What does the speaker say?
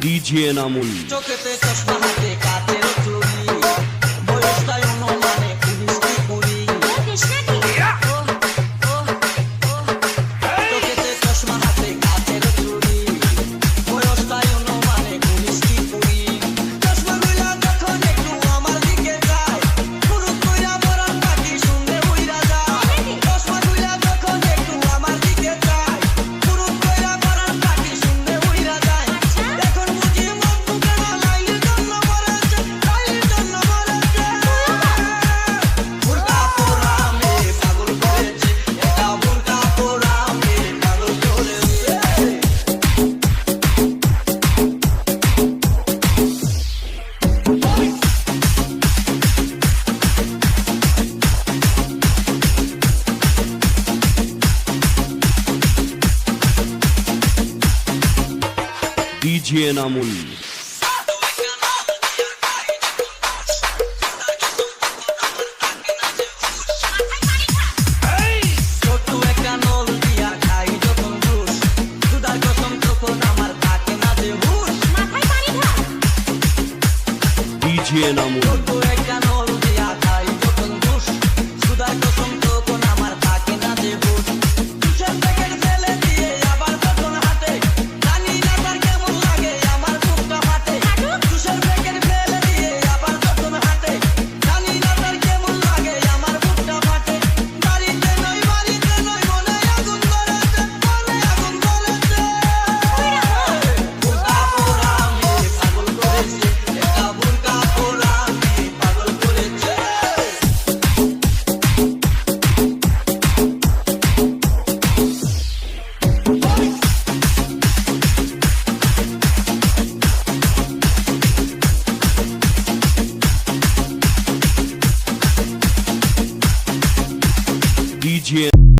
DJ নামুন চোখেতে চশমা হাতে ডিজে নামুল ডিজে নামুল Gin.